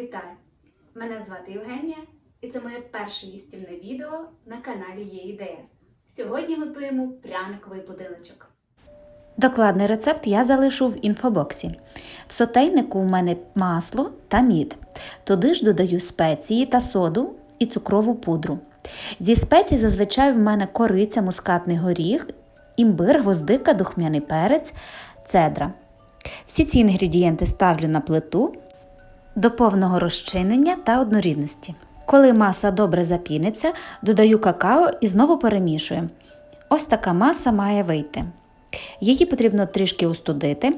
Вітаю! Мене звати Євгенія, і це моє перше їстівне відео на каналі Є ідея. Сьогодні готуємо пряниковий будиночок. Докладний рецепт я залишу в інфобоксі. В сотейнику в мене масло та мід. Туди ж додаю спеції та соду і цукрову пудру. Зі спецій зазвичай в мене кориця, мускатний горіх, імбир, гвоздика, духмяний перець, цедра. Всі ці інгредієнти ставлю на плиту до повного розчинення та однорідності. Коли маса добре запіниться, додаю какао і знову перемішую. Ось така маса має вийти. Її потрібно трішки остудити.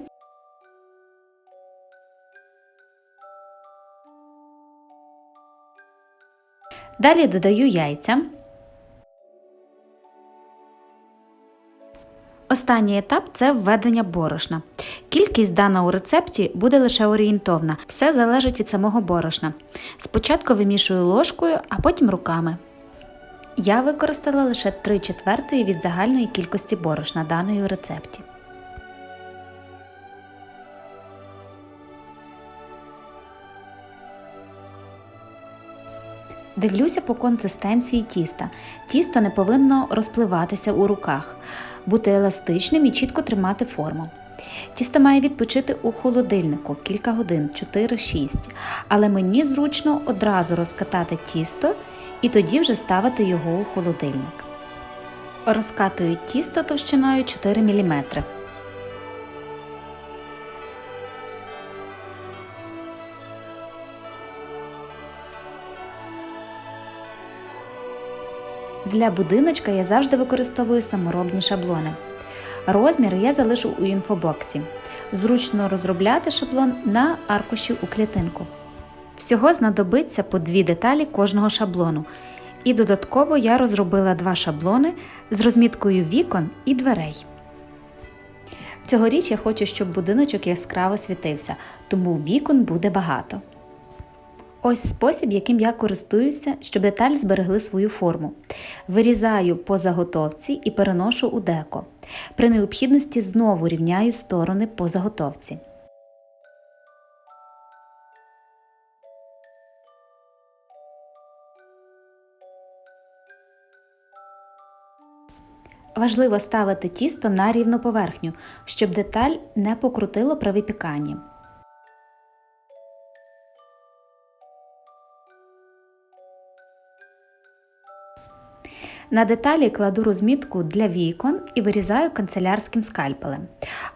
Далі додаю яйця. Останній етап це введення борошна. Кількість дана у рецепті буде лише орієнтовна, все залежить від самого борошна. Спочатку вимішую ложкою, а потім руками. Я використала лише 3 четвертої від загальної кількості борошна даної у рецепті. Дивлюся по консистенції тіста. Тісто не повинно розпливатися у руках, бути еластичним і чітко тримати форму. Тісто має відпочити у холодильнику кілька годин, 4-6, але мені зручно одразу розкатати тісто і тоді вже ставити його у холодильник. Розкатую тісто товщиною 4 мм. Для будиночка я завжди використовую саморобні шаблони. Розмір я залишу у інфобоксі. Зручно розробляти шаблон на аркуші у клітинку. Всього знадобиться по дві деталі кожного шаблону. І додатково я розробила два шаблони з розміткою вікон і дверей. Цьогоріч я хочу, щоб будиночок яскраво світився, тому вікон буде багато. Ось спосіб, яким я користуюся, щоб деталі зберегли свою форму. Вирізаю по заготовці і переношу у деко. При необхідності знову рівняю сторони по заготовці. Важливо ставити тісто на рівну поверхню, щоб деталь не покрутило при випіканні. На деталі кладу розмітку для вікон і вирізаю канцелярським скальпелем,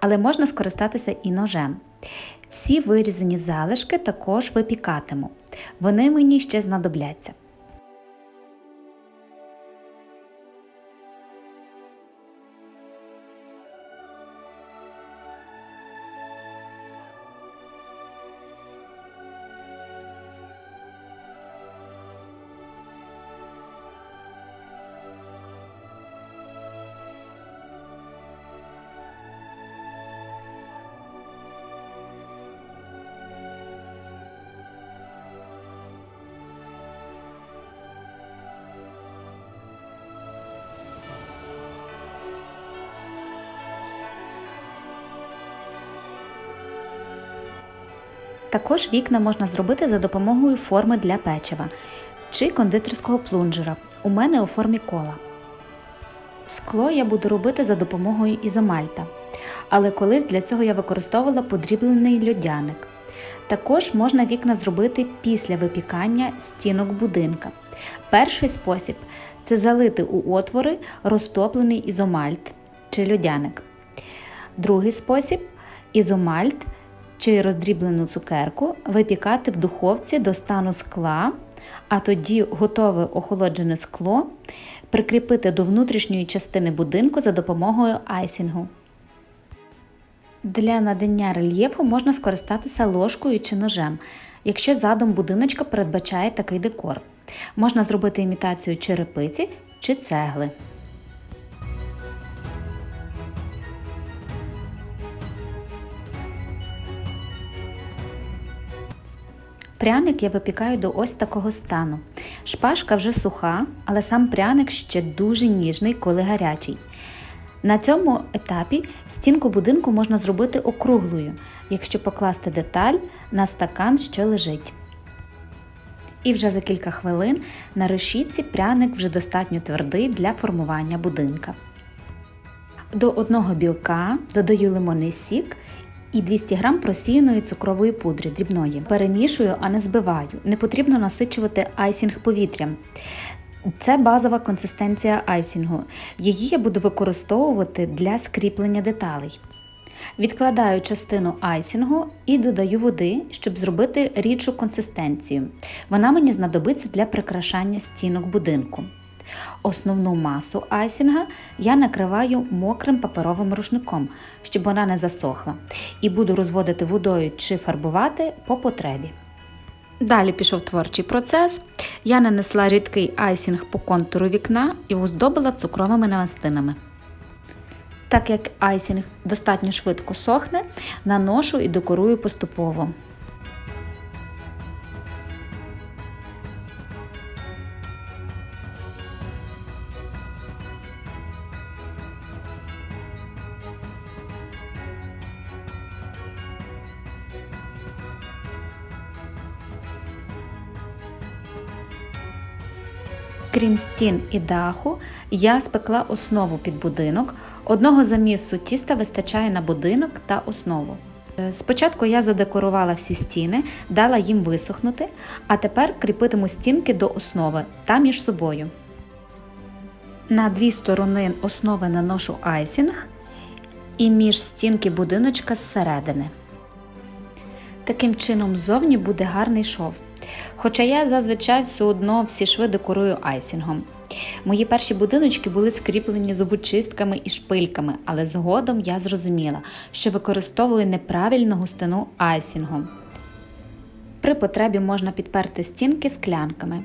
але можна скористатися і ножем. Всі вирізані залишки також випікатиму. Вони мені ще знадобляться. Також вікна можна зробити за допомогою форми для печива чи кондитерського плунжера. У мене у формі кола. Скло я буду робити за допомогою ізомальта, але колись для цього я використовувала подріблений льодяник. Також можна вікна зробити після випікання стінок будинка. Перший спосіб це залити у отвори розтоплений ізомальт чи льодяник. Другий спосіб ізомальт чи роздріблену цукерку випікати в духовці до стану скла, а тоді готове охолоджене скло прикріпити до внутрішньої частини будинку за допомогою айсінгу. Для надання рельєфу можна скористатися ложкою чи ножем, якщо задум будиночка передбачає такий декор. Можна зробити імітацію черепиці чи цегли. Пряник я випікаю до ось такого стану. Шпажка вже суха, але сам пряник ще дуже ніжний, коли гарячий. На цьому етапі стінку будинку можна зробити округлою, якщо покласти деталь на стакан, що лежить. І вже за кілька хвилин на решітці пряник вже достатньо твердий для формування будинка. До одного білка додаю лимонний сік і 200 г просіяної цукрової пудри дрібної. Перемішую, а не збиваю. Не потрібно насичувати айсінг повітрям. Це базова консистенція айсінгу. Її я буду використовувати для скріплення деталей. Відкладаю частину айсінгу і додаю води, щоб зробити рідшу консистенцію. Вона мені знадобиться для прикрашання стінок будинку. Основну масу айсінга я накриваю мокрим паперовим рушником, щоб вона не засохла, і буду розводити водою чи фарбувати по потребі. Далі пішов творчий процес. Я нанесла рідкий айсінг по контуру вікна і оздобила цукровими намастинами. Так як айсінг достатньо швидко сохне, наношу і декорую поступово. Крім стін і даху, я спекла основу під будинок. Одного замісу тіста вистачає на будинок та основу. Е, Спочатку я задекорувала всі стіни, дала їм висохнути, а тепер кріпитиму стінки до основи та між собою. На дві сторони основи наношу айсінг і між стінки будиночка зсередини. Таким чином ззовні буде гарний шов. Хоча я зазвичай все одно всі шви декорую айсінгом. Мої перші будиночки були скріплені зубочистками і шпильками, але згодом я зрозуміла, що використовую неправильну густину айсінгом. При потребі можна підперти стінки склянками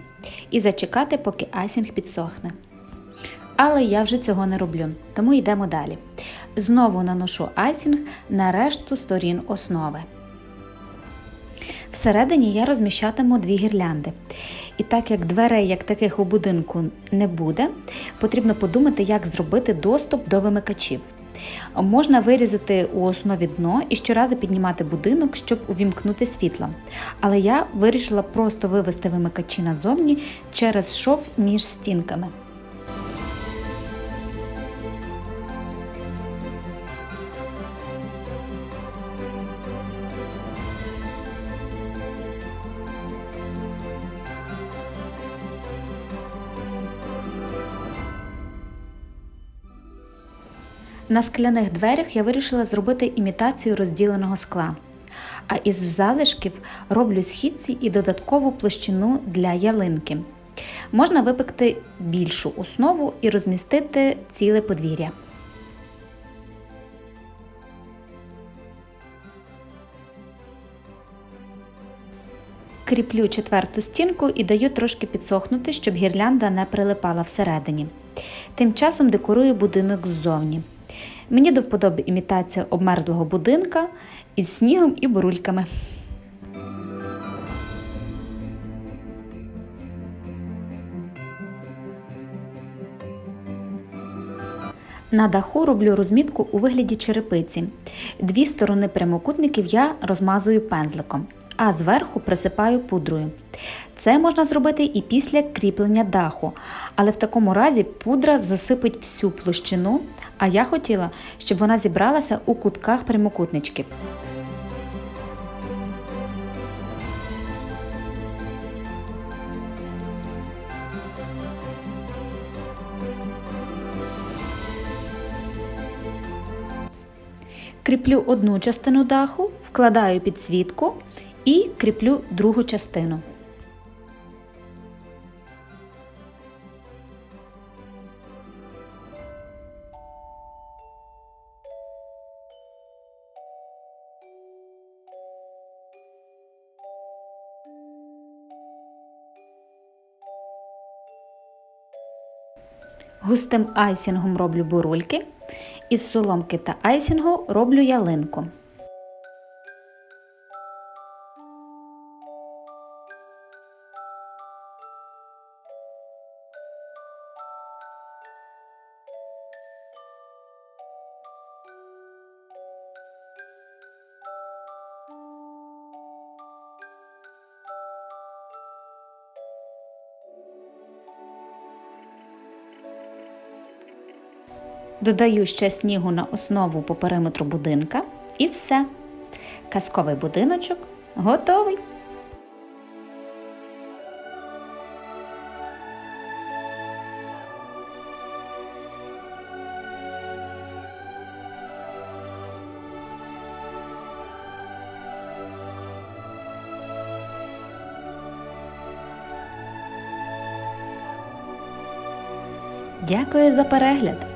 і зачекати, поки айсінг підсохне. Але я вже цього не роблю, тому йдемо далі. Знову наношу айсінг на решту сторін основи. Всередині я розміщатиму дві гірлянди. І так як дверей як таких у будинку не буде, потрібно подумати, як зробити доступ до вимикачів. Можна вирізати у основі дно і щоразу піднімати будинок, щоб увімкнути світло. Але я вирішила просто вивести вимикачі назовні через шов між стінками. На скляних дверях я вирішила зробити імітацію розділеного скла. А із залишків роблю східці і додаткову площину для ялинки. Можна випекти більшу основу і розмістити ціле подвір'я. Кріплю четверту стінку і даю трошки підсохнути, щоб гірлянда не прилипала всередині. Тим часом декорую будинок ззовні. Мені до вподоби імітація обмерзлого будинка із снігом і бурульками. На даху роблю розмітку у вигляді черепиці. Дві сторони прямокутників я розмазую пензликом, а зверху присипаю пудрою. Це можна зробити і після кріплення даху, але в такому разі пудра засипить всю площину, а я хотіла, щоб вона зібралася у кутках прямокутничків. Кріплю одну частину даху, вкладаю підсвітку і кріплю другу частину. Густим айсінгом роблю бурульки, із соломки та айсінгу роблю ялинку. Додаю ще снігу на основу по периметру будинка і все. Казковий будиночок готовий. Дякую за перегляд!